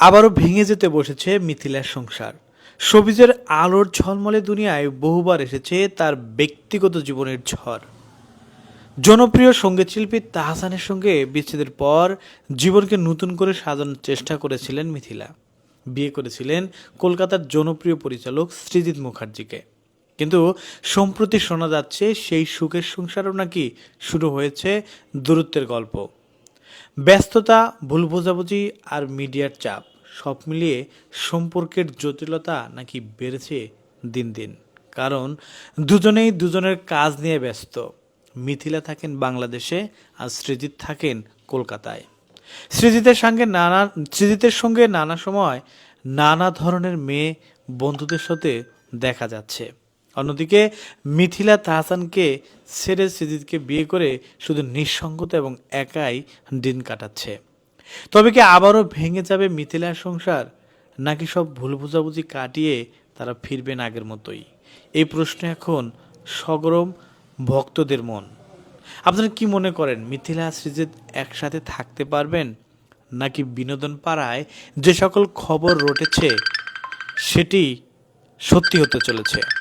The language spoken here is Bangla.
আবারও ভেঙে যেতে বসেছে মিথিলার সংসার। সবিজের আলোর ঝলমলে দুনিয়ায় বহুবার এসেছে তার ব্যক্তিগত জীবনের ঝড়। জনপ্রিয় সঙ্গীতশিল্পী তাহসানের সঙ্গে বিচ্ছেদের পর জীবনকে নতুন করে সাজানোর চেষ্টা করেছিলেন মিথিলা। বিয়ে করেছিলেন কলকাতার জনপ্রিয় পরিচালক সৃজিত মুখার্জিকে। কিন্তু সম্প্রতি শোনা যাচ্ছে সেই সুখের সংসারও নাকি শুরু হয়েছে দূরত্বের গল্প। ব্যস্ততা, ভুল বোঝাবুঝি আর মিডিয়ার চাপ সব মিলিয়ে সম্পর্কের জটিলতা নাকি বেড়েছে দিন দিন। কারণ দুজনেই দুজনের কাজ নিয়ে ব্যস্ত। মিথিলা থাকেন বাংলাদেশে আর সৃজিত থাকেন কলকাতায়। সৃজিতের সঙ্গে নানা, সৃজিতের সঙ্গে নানা সময় নানা ধরনের মেয়ে বন্ধুদের সাথে দেখা যাচ্ছে। অন্যদিকে মিথিলা তাহসানকে ছেড়ে সৃজিতকে বিয়ে করে শুধু নিঃসঙ্গতা এবং একাই দিন কাটাচ্ছে। তবে কি আবারও ভেঙে যাবে মিথিলার সংসার? নাকি সব ভুল বোঝাবুঝি কাটিয়ে তারা ফিরবেন আগের মতোই? এই প্রশ্ন এখন সগরম ভক্তদের মন। আপনারা কি মনে করেন, মিথিলা সৃজিত একসাথে থাকতে পারবেন? নাকি বিনোদন পাড়ায় যে সকল খবর রটেছে, সেটি সত্যি হতে চলেছে?